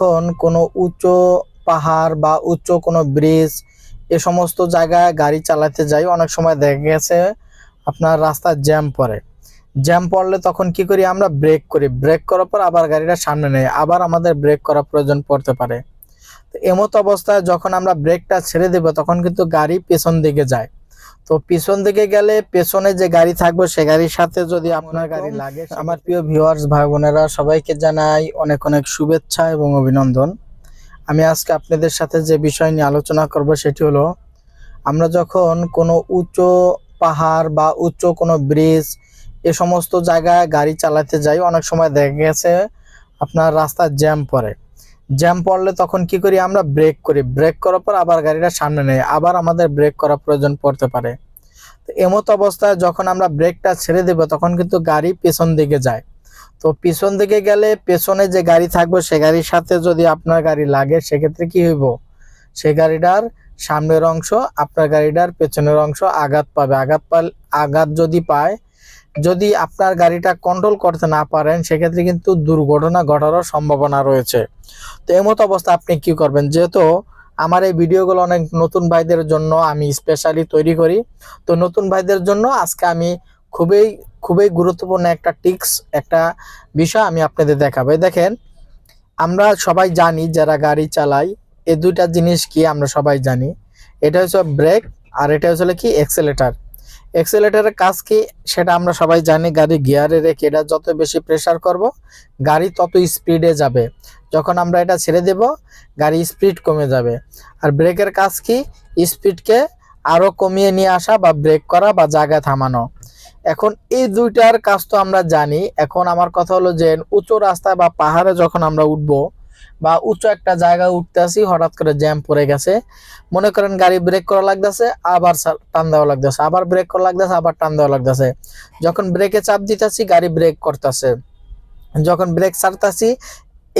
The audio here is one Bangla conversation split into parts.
যখন কোনো উঁচু পাহাড় বা উচ্চ কোনো ব্রিজ এ সমস্ত জায়গায় গাড়ি চালাতে যাই, অনেক সময় দেখা গেছে আপনার রাস্তায় জ্যাম পড়ে। জ্যাম পড়লে তখন কি করি আমরা ব্রেক করি। ব্রেক করার পর আবার গাড়িটা সামনে নেই, আবার আমাদের ব্রেক করার প্রয়োজন পড়তে পারে। তো এমতো অবস্থায় যখন আমরা ব্রেকটা ছেড়ে দেব, তখন কিন্তু গাড়ি পেছন দিকে যায়। তো পিছন দিকে গেলে পেছনে যে গাড়ি থাকবে সে গাড়ির সাথে যদি আপনার গাড়ি লাগে আমার প্রিয় ভিউয়ার্স ভাই বোনেরা সবাইকে জানাই অনেক অনেক শুভেচ্ছা এবং অভিনন্দন। আমি আজকে আপনাদের সাথে যে বিষয় নিয়ে আলোচনা করব সেটি হলো আমরা যখন কোনো উঁচু পাহাড় বা উচ্চ কোনো ব্রিজ এ সমস্ত জায়গায় গাড়ি চালাতে যাই অনেক সময় দেখা গেছে আপনার রাস্তায় জ্যাম পড়ে। জ্যাম পড়লে তখন কি করি আমরা ব্রেক করি। ব্রেক করার পর আবার গাড়িটা সামনে নেই, আবার আমাদের ব্রেক করার প্রয়োজন পড়তে পারে। তো এমত অবস্থায় যখন আমরা ব্রেকটা ছেড়ে দেব, তখন কিন্তু গাড়ি পেছন দিকে যায়। তো পিছন দিকে গেলে পেছনে যে গাড়ি থাকবে, সে গাড়ির সাথে যদি আপনার গাড়ি লাগে, সেক্ষেত্রে কি হইব? সে গাড়িটার সামনের অংশ আপনার গাড়িটার পেছনের অংশ আঘাত পাবে। আঘাত পাল আঘাত যদি পায় যদি আপনার গাড়িটা কন্ট্রোল করতে না পারেন, সেক্ষেত্রে কিন্তু দুর্ঘটনা ঘটারও সম্ভাবনা রয়েছে। তো এমত অবস্থা আপনি কি করবেন? যেহেতু আমার এই ভিডিওগুলো অনেক নতুন ভাইদের জন্য আমি স্পেশালি তৈরি করি, তো নতুন ভাইদের জন্য আজকে আমি খুবই খুবই গুরুত্বপূর্ণ একটা টিক্স একটা বিষয় আমি আপনাদের দেখাবো। দেখেন, আমরা সবাই জানি যারা গাড়ি চালাই, এই দুইটা জিনিস কি আমরা সবাই জানি? এটা হচ্ছে ব্রেক আর এটা হচ্ছে কি এক্সেলেটার এক্সেলেটারের কাজ কি সেটা আমরা সবাই জানি, গাড়ি গিয়ারে রেখে এটা যত বেশি প্রেশার করব, গাড়ি তত স্পিডে যাবে। যখন আমরা এটা ছেড়ে দেব, গাড়ি স্পিড কমে যাবে। আর ব্রেকের কাজ কি? স্পিডকে আরও কমিয়ে নিয়ে আসা বা ব্রেক করা বা জায়গায় থামানো। এখন এই দুইটার কাজ তো আমরা জানি। এখন আমার কথা হলো যে উঁচু রাস্তায় বা পাহাড়ে যখন আমরা উঠবো বা উঁচু একটা জায়গায় উঠতে আসি, হঠাৎ করে জ্যাম পড়ে গেছে। মনে করেন গাড়ি ব্রেক করা লাগতেছে, আবার টান দেওয়া লাগতেছে, আবার ব্রেক করা লাগতেছে, আবার টান দেওয়া লাগতেছে। যখন ব্রেকে চাপ দিতেছি, গাড়ি ব্রেক করতেছে। যখন ব্রেক ছাড়তাছি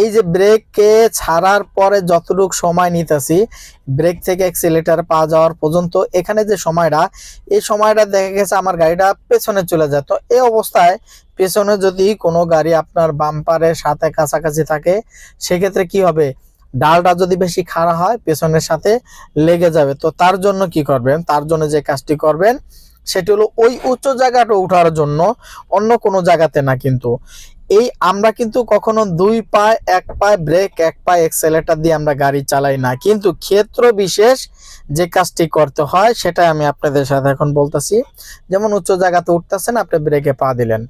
এই যে ব্রেককে ছাড়ার পরে যতটুকু সময় নিতেছি ব্রেক থেকে অ্যাক্সিলেটার পা যাওয়ার পর্যন্ত এখানে যে সময়টা, এই সময়টা দেখা গেছে আমার গাড়িটা পেছনে চলে যায়। তো এই অবস্থায় পেছনে যদি কোনো গাড়ি আপনার বাম্পারের সাথে কাছাকাছি থাকে, সেক্ষেত্রে কি হবে? ডালটা যদি বেশি খাড়া হয়, পেছনের সাথে লেগে যাবে। তো তার জন্য কি করবেন? তার জন্য যে কাজটি করবেন, সেটি হলো ওই উচ্চ জায়গাটা উঠার জন্য অন্য কোনো জায়গাতে না কিন্তু। এই আমরা কিন্তু কখনো দুই পায়ে, এক পায়ে ব্রেক এক পায়ে এক্সেলেটার দিয়ে আমরা গাড়ি চালাই না। কিন্তু ক্ষেত্র বিশেষ যে কাজটি করতে হয়, সেটাই আমি আপনাদের সাথে এখন বলতেছি। যেমন উচ্চ জায়গাতে উঠতেছেন, আপনি ব্রেকে পা দিলেন।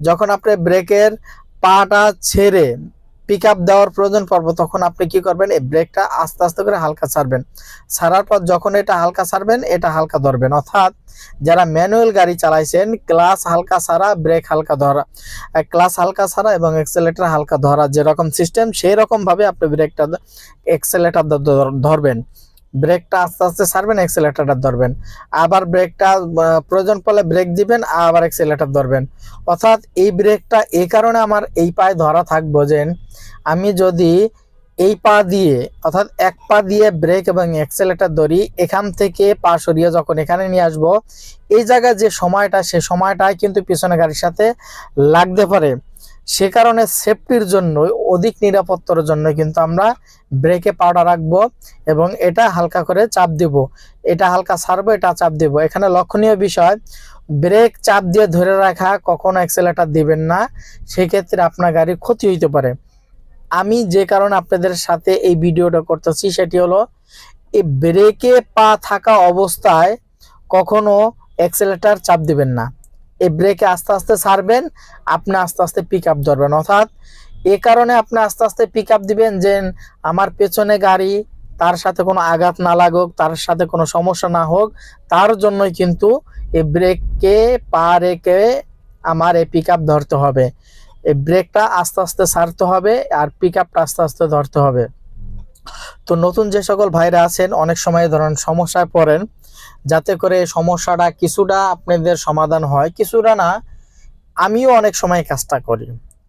যখন আপনি ব্রেকের পাটা ছেড়ে পিক আপ দেওয়ার প্রয়োজন পর্ব তখন আপনি কি করবেন, এই ব্রেকটা আস্তে আস্তে করে হালকা ছাড়বেন। ছাড়ার পর যখন এটা হালকা ছাড়বেন, এটা হালকা ধরবেন। অর্থাৎ যারা ম্যানুয়াল গাড়ি চালাইছেন ক্লাস হালকা ছাড়া ব্রেক হালকা ধরা ক্লাস হালকা ছাড়া এবং এক্সেলেটার হালকা ধরা, যেরকম সিস্টেম সেই রকম ভাবে আপনি ব্রেকটা এক্সেলেটার ধরবেন। ব্রেকটা আস্তে আস্তে ছাড়বেন এক্সেলেটারটা ধরবেন। আবার ব্রেকটা প্রয়োজন পড়লে ব্রেক দিবেন, আবার এক্সেলেটার ধরবেন। অর্থাৎ এই ব্রেকটা এই কারণে আমার এই পায়ে ধরা থাকব যে, আমি যদি এই পা দিয়ে, অর্থাৎ এক পা দিয়ে ব্রেক এবং এক্সেলেটার ধরি, এখান থেকে পা সরিয়ে যখন এখানে নিয়ে আসব, এই জায়গায় যে সময়টা, সে সময়টাই কিন্তু পিছনে গাড়ির সাথে লাগতে পারে। সে কারণে সেফটির জন্য অধিক নিরাপত্তার জন্য কিন্তু আমরা ব্রেকে পাউডার রাখব এবং এটা হালকা করে চাপ দিব। এটা হালকা ছাড়বো এটা চাপ দিব। এখানে লক্ষণীয় বিষয় ব্রেক চাপ দিয়ে ধরে রাখা কখনো অ্যাক্সেলেটার দিবেন না, সেক্ষেত্রে আপনার গাড়ির ক্ষতি হইতে পারে। আমি যে কারণে আপনাদের সাথে এই ভিডিওটা করতেছি সেটি হলো এই ব্রেকে পা থাকা অবস্থায় কখনো অ্যাক্সেলেটার চাপ দিবেন না। এই ব্রেকে আস্তে আস্তে ছাড়বেন, আপনি আস্তে আস্তে পিক আপ ধরবেন। অর্থাৎ এ কারণে আপনি আস্তে আস্তে পিক আপ দিবেন যে, আমার পেছনে গাড়ি, তার সাথে কোনো আঘাত না লাগুক, তার সাথে কোনো সমস্যা না হোক, তার জন্যই কিন্তু এই ব্রেককে পা রেখে আমার এই পিক ধরতে হবে। এই ব্রেকটা আস্তে আস্তে ছাড়তে হবে আর পিক আপটা আস্তে আস্তে ধরতে হবে। তো নতুন যে সকল ভাইরা আছেন, অনেক সময় ধরেন সমস্যায় পড়েন যাতে করে সমস্যাটা কিছুটা আপনাদের সমাধান হয়, কিছুটা না, আমিও অনেক সময় কাজটা করি।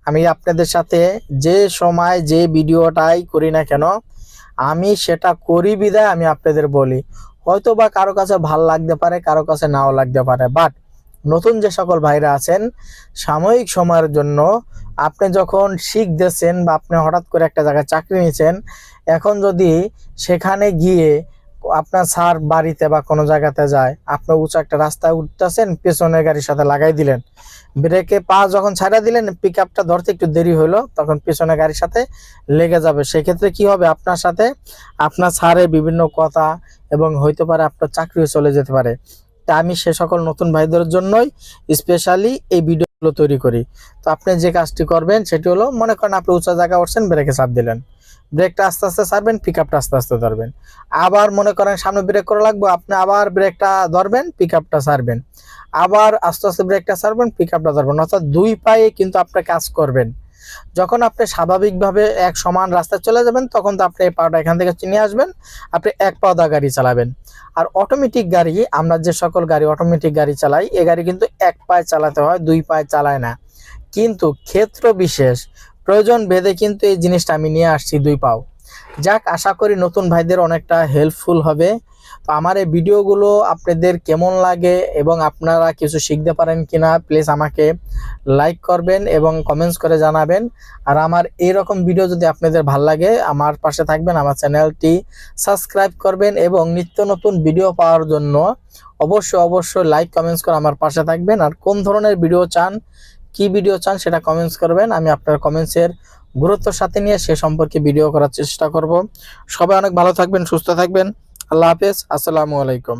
আমি আপনাদের সাথে যে সময় যে ভিডিওটাই করি না কেন, আমি সেটা করি বিদায় আমি আপনাদের বলি। হয়তো বা কারও কাছে ভালো লাগতে পারে, কারও কাছে নাও লাগতে পারে বাট নতুন যে সকল ভাইরা আছেন, সাময়িক সময়ের জন্য আপনি যখন শিখতেছেন বা আপনি হঠাৎ করে একটা জায়গায় চাকরি নিয়েছেন এখন যদি সেখানে গিয়ে আপনার স্যার বাড়িতে বা কোনো জায়গাতে যায় আপনি উঁচু একটা রাস্তায় উঠতেছেন, পেছনের গাড়ির সাথে লাগাই দিলেন। ব্রেকে পা যখন ছাড়া দিলেন পিক আপটা ধরতে একটু দেরি হলো তখন পেছনের গাড়ির সাথে লেগে যাবে। সেক্ষেত্রে কি হবে? আপনার সাথে আপনার স্যারের বিভিন্ন কথা এবং হইতে পারে আপনার চাকরিও চলে যেতে পারে। তা আমি সে সকল নতুন ভাইদের জন্যই স্পেশালি এই ভিডিওগুলো তৈরি করি। তো আপনি যে কাজটি করবেন, সেটি হলো, মনে করেন আপনি উঁচা জায়গা উঠছেন, ব্রেকে চাপ দিলেন। ব্রেকটা আস্তে আস্তে ছাড়বেন পিক আপটা আস্তে আস্তে ধরবেন। আবার মনে করেন সামনে ব্রেক করা লাগবে, আপনি আবার ব্রেকটা ধরবেন পিক আপটা ছাড়বেন আবার আস্তে আস্তে ব্রেকটা ছাড়বেন পিক আপটা ধরবেন। অর্থাৎ দুই পায়ে কিন্তু আপনি কাজ করবেন। যখন আপনি স্বাভাবিকভাবে এক সমান রাস্তায় চলে যাবেন, তখন তো আপনি এই পাটা এখান থেকে চিনে আসবেন, আপনি এক পাওদা গাড়ি চালাবেন। আর অটোমেটিক গাড়ি, আমরা যে সকল গাড়ি অটোমেটিক গাড়ি চালাই, এ গাড়ি কিন্তু এক পায়ে চালাতে হয়, দুই পায়ে চালায় না। কিন্তু ক্ষেত্র বিশেষ প্রয়োজন ভেদে কিন্তু এই জিনিসটা আমি নিয়ে আসছি দুই পাও। যাক, আশা করি নতুন ভাইদের অনেকটা হেল্পফুল হবে। তো আমার এই ভিডিওগুলো আপনাদের কেমন লাগে এবং আপনারা কিছু শিখতে পারেন কিনা প্লিজ আমাকে লাইক করবেন এবং কমেন্টস করে জানাবেন। আর আমার এইরকম ভিডিও যদি আপনাদের ভালো লাগে, আমার পাশে থাকবেন, আমার চ্যানেলটি সাবস্ক্রাইব করবেন এবং নিত্য নতুন ভিডিও পাওয়ার জন্য অবশ্যই অবশ্যই লাইক কমেন্টস করে আমার পাশে থাকবেন। আর কোন ধরনের ভিডিও চান কি ভিডিও চান সেটা কমেন্টস করবেন। আমি আপনার কমেন্টসের গুরুত্ব সাথে নিয়ে সে সম্পর্কে ভিডিও করার চেষ্টা করব। সবাই অনেক ভালো থাকবেন, সুস্থ থাকবেন। আল্লাহ হাফেজ। আসসালামু আলাইকুম।